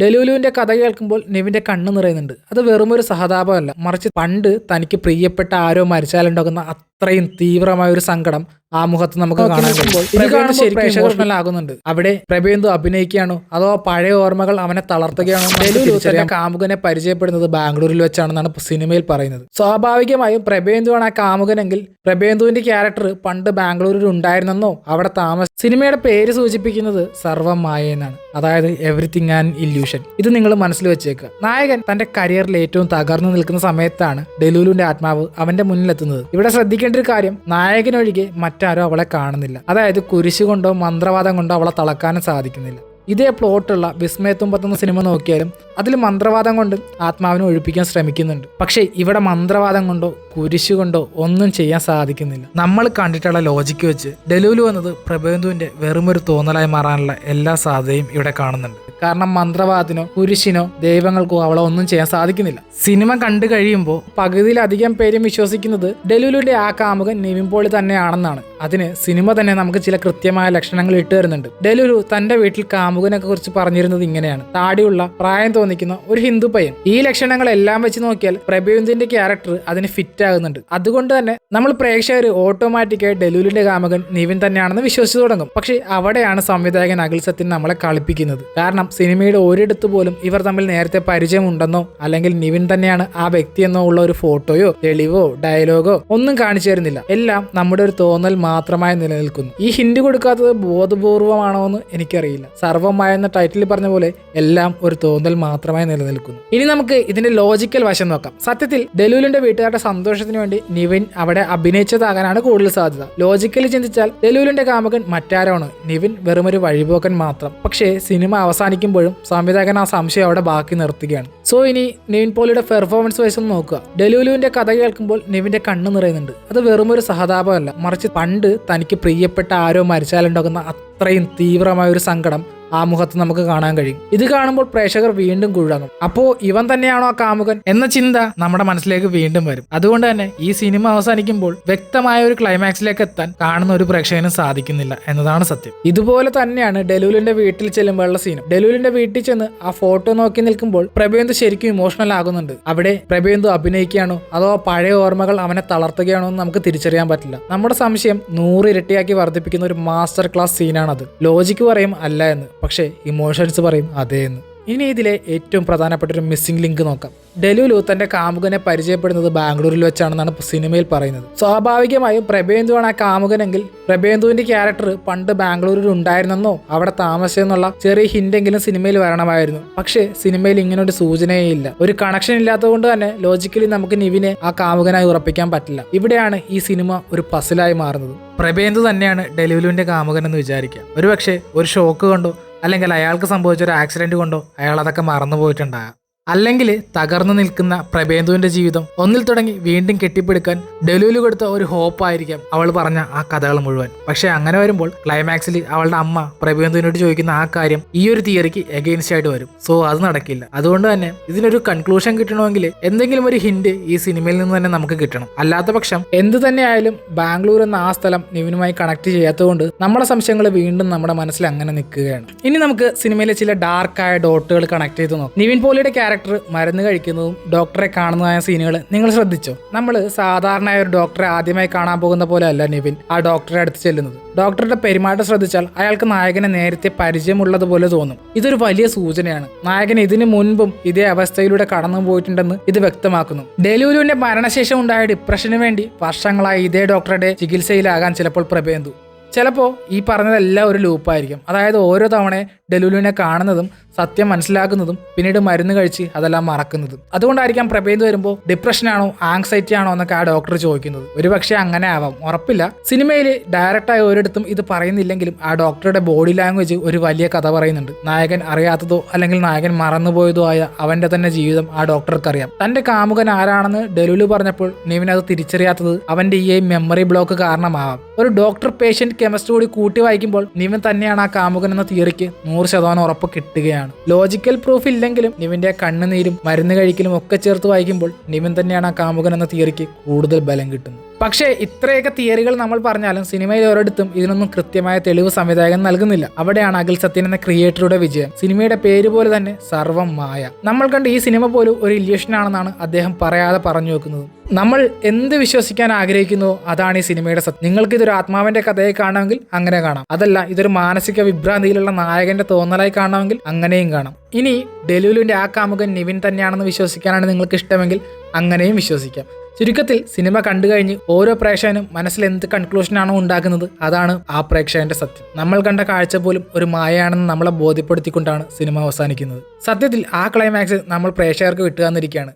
ഡെലുലുവിന്റെ കഥ കേൾക്കുമ്പോൾ നിവിന്റെ കണ്ണ് നിറയുന്നുണ്ട്. അത് വെറും ഒരു സഹതാപമല്ല. മറിച്ച് പണ്ട് തനിക്ക് പ്രിയപ്പെട്ട ആരോ മരിച്ചാലുണ്ടാകുന്ന അത്രയും തീവ്രമായ ഒരു സങ്കടം ആ മുഖത്ത് നമുക്ക് കാണാൻ കഴിയും. ഇത് കാണുമ്പോൾ ശരിക്കും ഇമോഷണൽ ആകുന്നുണ്ട് അവിടെ പ്രഭേന്ദു അഭിനയിക്കുകയാണോ? അതോ പഴയ ഓർമ്മകൾ അവനെ തളർത്തുകയാണോ? കാമുകനെ പരിചയപ്പെടുന്നത് ബാംഗ്ലൂരിൽ വെച്ചാണെന്നാണ് സിനിമയിൽ പറയുന്നത്. സ്വാഭാവികമായും പ്രഭേന്ദുവാണ് ആ കാമുകനെങ്കിൽ പ്രഭേന്ദുവിന്റെ ക്യാരക്ടർ പണ്ട് ബാംഗ്ലൂരിൽ ഉണ്ടായിരുന്നെന്നോ? അവിടെ താമസ സിനിമയുടെ പേര് സൂചിപ്പിക്കുന്നത് സർവം മായ എന്നാണ്. അതായത് എവറിത്തിങ് ആൻഡ് ഇല്യൂഷൻ ഇത് നിങ്ങൾ മനസ്സിൽ വെച്ചേക്കുക. നായകൻ തന്റെ കരിയറിൽ ഏറ്റവും തകർന്നു നിൽക്കുന്ന സമയത്താണ് ഡെലൂലുവിന്റെ ആത്മാവ് അവന്റെ മുന്നിലെത്തുന്നത്. ഇവിടെ ശ്രദ്ധിക്കേണ്ട ഒരു കാര്യം നായകനൊഴികെ മറ്റാരും അവളെ കാണുന്നില്ല. അതായത് കുരിശ് കൊണ്ടോ മന്ത്രവാദം കൊണ്ടോ അവളെ തളക്കാനും സാധിക്കുന്നില്ല. ഇതേ പ്ലോട്ടുള്ള വിസ്മയത്തുമ്പത്തെന്ന സിനിമ നോക്കിയാലും അതിൽ മന്ത്രവാദം കൊണ്ട് ആത്മാവിനെ ഒഴിപ്പിക്കാൻ ശ്രമിക്കുന്നുണ്ട്. പക്ഷേ ഇവിടെ മന്ത്രവാദം കൊണ്ടോ കുരിശ് കൊണ്ടോ ഒന്നും ചെയ്യാൻ സാധിക്കുന്നില്ല. നമ്മൾ കണ്ടിട്ടുള്ള ലോജിക്ക് വെച്ച് ഡെലുലു എന്നത് പ്രബന്ധുവിന്റെ വെറുമൊരു തോന്നലായി മാറാനുള്ള എല്ലാ സാധ്യതയും ഇവിടെ കാണുന്നുണ്ട്. കാരണം മന്ത്രവാദത്തിനോ കുരിശിനോ ദൈവങ്ങൾക്കോ അവളെ ഒന്നും ചെയ്യാൻ സാധിക്കുന്നില്ല. സിനിമ കണ്ടു കഴിയുമ്പോൾ പകുതിയിലധികം പേരും വിശ്വസിക്കുന്നത് ഡെലൂലുവിന്റെ ആ കാമുകൻ നിവിൻ തന്നെയാണെന്നാണ്. അതിന് സിനിമ തന്നെ നമുക്ക് ചില കൃത്യമായ ലക്ഷണങ്ങൾ ഇട്ട് തരുന്നുണ്ട്. ഡെലുരു തന്റെ വീട്ടിൽ കാമുകനെ കുറിച്ച് പറഞ്ഞിരുന്നത് ഇങ്ങനെയാണ്. താടിയുള്ള പ്രായം തോന്നിക്കുന്ന ഒരു ഹിന്ദു പയ്യൻ. ഈ ലക്ഷണങ്ങളെല്ലാം വെച്ച് നോക്കിയാൽ പ്രഭുവിന്ദിന്റെ ക്യാരക്ടർ അതിന് ഫിറ്റ് ആകുന്നുണ്ട്. അതുകൊണ്ട് തന്നെ നമ്മൾ പ്രേക്ഷകർ ഓട്ടോമാറ്റിക്കായി ഡെലുലിന്റെ കാമുകൻ നിവിൻ തന്നെയാണെന്ന് വിശ്വസിച്ചു തുടങ്ങും. പക്ഷെ അവിടെയാണ് സംവിധായകൻ അഖിൽ സത്യൻ നമ്മളെ കളിപ്പിക്കുന്നത്. കാരണം സിനിമയുടെ ഒരിടത്ത് പോലും ഇവർ തമ്മിൽ നേരത്തെ പരിചയമുണ്ടെന്നോ അല്ലെങ്കിൽ നിവിൻ തന്നെയാണ് ആ വ്യക്തിയെന്നോ ഉള്ള ഒരു ഫോട്ടോയോ തെളിവോ ഡയലോഗോ ഒന്നും കാണിച്ചു തരുന്നില്ല. എല്ലാം നമ്മുടെ ഒരു തോന്നൽ മാത്രമായി നിലനിൽക്കുന്നു. ഈ ഹിന്റ് കൊടുക്കാത്തത് ബോധപൂർവമാണോ എന്ന് എനിക്കറിയില്ല. സർവമായ എന്ന ടൈറ്റിൽ പറഞ്ഞ പോലെ എല്ലാം ഒരു തോന്നൽ മാത്രമായി നിലനിൽക്കുന്നു. ഇനി നമുക്ക് ഇതിന്റെ ലോജിക്കൽ വശം നോക്കാം. സത്യത്തിൽ ഡെലൂലിന്റെ വീട്ടുകാരുടെ സന്തോഷത്തിന് വേണ്ടി നിവിൻ അവിടെ അഭിനയിച്ചതാകാനാണ് കൂടുതൽ സാധ്യത. ലോജിക്കലി ചിന്തിച്ചാൽ ഡെലൂലിന്റെ കാമുകൻ മറ്റാരാണ്? നിവിൻ വെറുമൊരു വഴിപോക്കൻ മാത്രം. പക്ഷേ സിനിമ അവസാനിക്കുമ്പോഴും സംവിധായകൻ ആ സംശയം അവിടെ ബാക്കി നിർത്തുകയാണ്. സോ ഇനി നിവിൻ പോളിയുടെ പെർഫോമൻസ് വൈസ് ഒന്ന് നോക്കുക. ഡെലുലുവിന്റെ കഥ കേൾക്കുമ്പോൾ നിവിന്റെ കണ്ണ് നിറയുന്നുണ്ട്. അത് വെറും ഒരു സഹതാപമല്ല. മറിച്ച് പണ്ട് തനിക്ക് പ്രിയപ്പെട്ട ആരോ മരിച്ചാലുണ്ടാകുന്ന അത്രയും തീവ്രമായ ഒരു സങ്കടം ആ മുഖത്ത് നമുക്ക് കാണാൻ കഴിയും. ഇത് കാണുമ്പോൾ പ്രേക്ഷകർ വീണ്ടും കുഴങ്ങും അപ്പോ ഇവൻ തന്നെയാണോ ആ കാമുകൻ എന്ന ചിന്ത നമ്മുടെ മനസ്സിലേക്ക് വീണ്ടും വരും. അതുകൊണ്ട് തന്നെ ഈ സിനിമ അവസാനിക്കുമ്പോൾ വ്യക്തമായ ഒരു ക്ലൈമാക്സിലേക്ക് എത്താൻ കാണുന്ന ഒരു പ്രേക്ഷകനും സാധിക്കുന്നില്ല എന്നതാണ് സത്യം. ഇതുപോലെ തന്നെയാണ് ഡെലൂലിന്റെ വീട്ടിൽ ചെല്ലുമ്പോഴുള്ള സീനും ഡെലൂലിന്റെ വീട്ടിൽ ചെന്ന് ആ ഫോട്ടോ നോക്കി നിൽക്കുമ്പോൾ പ്രഭേന്ദു ശരിക്കും ഇമോഷണൽ ആകുന്നുണ്ട്. അവിടെ പ്രഭേന്ദു അഭിനയിക്കുകയാണോ അതോ പഴയ ഓർമ്മകൾ അവനെ തളർത്തുകയാണോ എന്ന് നമുക്ക് തിരിച്ചറിയാൻ പറ്റില്ല. നമ്മുടെ സംശയം നൂറ് ഇരട്ടിയാക്കി വർദ്ധിപ്പിക്കുന്ന ഒരു മാസ്റ്റർ ക്ലാസ് സീനാണത് ലോജിക്ക് പറയും അല്ല എന്ന്. പക്ഷേ ഇമോഷൻസ് പറയും അതേന്ന് ഇനി ഇതിലെ ഏറ്റവും പ്രധാനപ്പെട്ട ഒരു മിസ്സിംഗ് ലിങ്ക് നോക്കാം. ഡെലുലു തന്റെ കാമുകനെ പരിചയപ്പെടുന്നത് ബാംഗ്ലൂരിൽ വെച്ചാണെന്നാണ് സിനിമയിൽ പറയുന്നത്. സ്വാഭാവികമായും പ്രഭേന്ദുവാണ് ആ കാമുകനെങ്കിൽ പ്രഭേന്ദുവിന്റെ ക്യാരക്ടർ പണ്ട് ബാംഗ്ലൂരിൽ ഉണ്ടായിരുന്നെന്നോ അവിടെ താമസിച്ചെന്നുള്ള ചെറിയ ഹിന്റെങ്കിലും സിനിമയിൽ വരണമായിരുന്നു. പക്ഷേ സിനിമയിൽ ഇങ്ങനെ ഒരു സൂചനയേ ഇല്ല. ഒരു കണക്ഷൻ ഇല്ലാത്തതുകൊണ്ട് തന്നെ ലോജിക്കലി നമുക്ക് നിവിനെ ആ കാമുകനായി ഉറപ്പിക്കാൻ പറ്റില്ല. ഇവിടെയാണ് ഈ സിനിമ ഒരു പസിലായി മാറുന്നത്. പ്രഭേന്ദു തന്നെയാണ് ഡെലുലുവിന്റെ കാമുകൻ എന്ന് വിചാരിക്കുക. ഒരുപക്ഷെ ഒരു ഷോക്ക് കൊണ്ടോ അല്ലെങ്കിൽ അയാൾക്ക് സംഭവിച്ച ഒരു ആക്സിഡന്റ് കൊണ്ടോ അയാൾ അതൊക്കെ മറന്നു പോയിട്ടുണ്ടാകാം അല്ലെങ്കിൽ തകർന്നു നിൽക്കുന്ന പ്രഭേന്ദുവിന്റെ ജീവിതം ഒന്നിൽ തുടങ്ങി വീണ്ടും കെട്ടിപ്പിടുക്കാൻ ഡെലുലു കൊടുത്ത ഒരു ഹോപ്പായിരിക്കാം അവൾ പറഞ്ഞ ആ കഥകൾ മുഴുവൻ. പക്ഷെ അങ്ങനെ വരുമ്പോൾ ക്ലൈമാക്സിൽ അവളുടെ അമ്മ പ്രഭേന്ദുവിനോട് ചോദിക്കുന്ന ആ കാര്യം ഈ ഒരു തിയറിക്ക് എഗെയിൻസ്റ്റ് ആയിട്ട് വരും. സോ അത് നടക്കില്ല. അതുകൊണ്ട് തന്നെ ഇതിനൊരു കൺക്ലൂഷൻ കിട്ടണമെങ്കിൽ എന്തെങ്കിലും ഒരു ഹിന്റ് ഈ സിനിമയിൽ നിന്ന് തന്നെ നമുക്ക് കിട്ടണം. അല്ലാത്ത പക്ഷം എന്ത് തന്നെയായാലും ബാംഗ്ലൂർ എന്ന ആ സ്ഥലം നിവിനുമായി കണക്ട് ചെയ്യാത്തതുകൊണ്ട് നമ്മുടെ സംശയങ്ങൾ വീണ്ടും നമ്മുടെ മനസ്സിൽ അങ്ങനെ നിൽക്കുകയാണ്. ഇനി നമുക്ക് സിനിമയിലെ ചില ഡാർക്കായ ഡോട്ടുകൾ കണക്ട് ചെയ്ത് നോക്കാം. നിവിൻ പോളിയുടെ ക്യാരക്ടർ മരുന്ന് കഴിക്കുന്നതും ഡോക്ടറെ കാണുന്നതായ സീനുകൾ നിങ്ങൾ ശ്രദ്ധിച്ചോ? നമ്മൾ സാധാരണയായ ഒരു ഡോക്ടറെ ആദ്യമായി കാണാൻ പോകുന്ന പോലെ അല്ല നിവിൻ ആ ഡോക്ടറെ അടുത്ത് ചെല്ലുന്നത്. ഡോക്ടറുടെ പെരുമാറ്റം ശ്രദ്ധിച്ചാൽ അയാൾക്ക് നായകനെ നേരത്തെ പരിചയമുള്ളതുപോലെ തോന്നും. ഇതൊരു വലിയ സൂചനയാണ്. നായകൻ ഇതിനു മുൻപും ഇതേ അവസ്ഥയിലൂടെ കടന്നു പോയിട്ടുണ്ടെന്ന് ഇത് വ്യക്തമാക്കുന്നു. ഡെലുലുവിന്റെ മരണശേഷം ഉണ്ടായ ഡിപ്രഷന് വേണ്ടി വർഷങ്ങളായി ഇതേ ഡോക്ടറുടെ ചികിത്സയിലാകാൻ ചിലപ്പോൾ പ്രഭേന്തു ചിലപ്പോൾ ഈ പറഞ്ഞതെല്ലാം ഒരു ലൂപ്പായിരിക്കും. അതായത് ഓരോ തവണ ഡെലുലുവിനെ കാണുന്നതും സത്യം മനസ്സിലാക്കുന്നതും പിന്നീട് മരുന്ന് കഴിച്ച് അതെല്ലാം മറക്കുന്നതും. അതുകൊണ്ടായിരിക്കാം പ്രഭേന്ത് വരുമ്പോൾ ഡിപ്രഷനാണോ ആങ്സൈറ്റി ആണോ എന്നൊക്കെ ആ ഡോക്ടർ ചോദിക്കുന്നത്. ഒരുപക്ഷെ അങ്ങനെ ആവാം. ഉറപ്പില്ല. സിനിമയിൽ ഡയറക്റ്റായി ഒരിടത്തും ഇത് പറയുന്നില്ലെങ്കിലും ആ ഡോക്ടറുടെ ബോഡി ലാംഗ്വേജ് ഒരു വലിയ കഥ പറയുന്നുണ്ട്. നായകൻ അറിയാത്തതോ അല്ലെങ്കിൽ നായകൻ മറന്നുപോയതോ ആയ അവന്റെ തന്നെ ജീവിതം ആ ഡോക്ടർക്ക് അറിയാം തന്റെ കാമുകൻ ആരാണെന്ന് ഡെലുലു പറഞ്ഞപ്പോൾ നിവിൻ അത് തിരിച്ചറിയാത്തത് അവന്റെ ഈ മെമ്മറി ബ്ലോക്ക് കാരണമാവാം. ഒരു ഡോക്ടർ പേഷ്യന്റ് കെമിസ്ട്രി കൂടി കൂട്ടി വായിക്കുമ്പോൾ നിവിൻ തന്നെയാണ് ആ കാമുകൻ എന്ന തിയറിക്ക് നൂറ് ശതമാനം ഉറപ്പ് കിട്ടുകയാണ്. ലോജിക്കൽ പ്രൂഫ് ഇല്ലെങ്കിലും നിവിന്റെ കണ്ണുനീരും മരുന്ന് കഴിക്കലും ഒക്കെ ചേർത്ത് വായിക്കുമ്പോൾ നിവിൻ തന്നെയാണ് ആ കാമുകൻ എന്ന തിയറിക്ക് കൂടുതൽ ബലം കിട്ടുന്നത്. പക്ഷേ ഇത്രയൊക്കെ തിയറികൾ നമ്മൾ പറഞ്ഞാലും സിനിമയിൽ ഒരിടത്തും ഇതിനൊന്നും കൃത്യമായ തെളിവ് സംവിധായകൻ നൽകുന്നില്ല. അവിടെയാണ് അഖിൽ സത്യൻ എന്ന ക്രിയേറ്ററുടെ വിജയം. സിനിമയുടെ പേര് പോലെ തന്നെ സർവം മായ. നമ്മൾ കണ്ട ഈ സിനിമ പോലും ഒരു ഇല്യൂഷൻ ആണെന്നാണ് അദ്ദേഹം പറയാതെ പറഞ്ഞു വെക്കുന്നത്. നമ്മൾ എന്ത് വിശ്വസിക്കാൻ ആഗ്രഹിക്കുന്നു അതാണ് ഈ സിനിമയുടെ സത്യം. നിങ്ങൾക്ക് ഇതൊരു ആത്മാവിന്റെ കഥയായി കാണാമെങ്കിൽ അങ്ങനെ കാണാം. അതല്ല ഇതൊരു മാനസിക വിഭ്രാന്തിയിലുള്ള നായകന്റെ തോന്നലായി കാണാമെങ്കിൽ അങ്ങനെയും കാണാം. ഇനി ഡെലുലുവിന്റെ ആ കാമുകൻ നിവിൻ തന്നെയാണെന്ന് വിശ്വസിക്കാനാണ് നിങ്ങൾക്ക് ഇഷ്ടമെങ്കിൽ അങ്ങനെയും വിശ്വസിക്കാം. ചുരുക്കത്തിൽ സിനിമ കണ്ടു കഴിഞ്ഞ് ഓരോ പ്രേക്ഷകനും മനസ്സിൽ എന്ത് കൺക്ലൂഷനാണോ ഉണ്ടാക്കുന്നത് അതാണ് ആ പ്രേക്ഷകന്റെ സത്യം. നമ്മൾ കണ്ട കാഴ്ച പോലും ഒരു മായയാണെന്ന് നമ്മളെ ബോധ്യപ്പെടുത്തിക്കൊണ്ടാണ് സിനിമ അവസാനിക്കുന്നത്. സത്യത്തിൽ ആ ക്ലൈമാക്സ് നമ്മൾ പ്രേക്ഷകർക്ക് വിട്ടുതന്നിരിക്കുകയാണ്.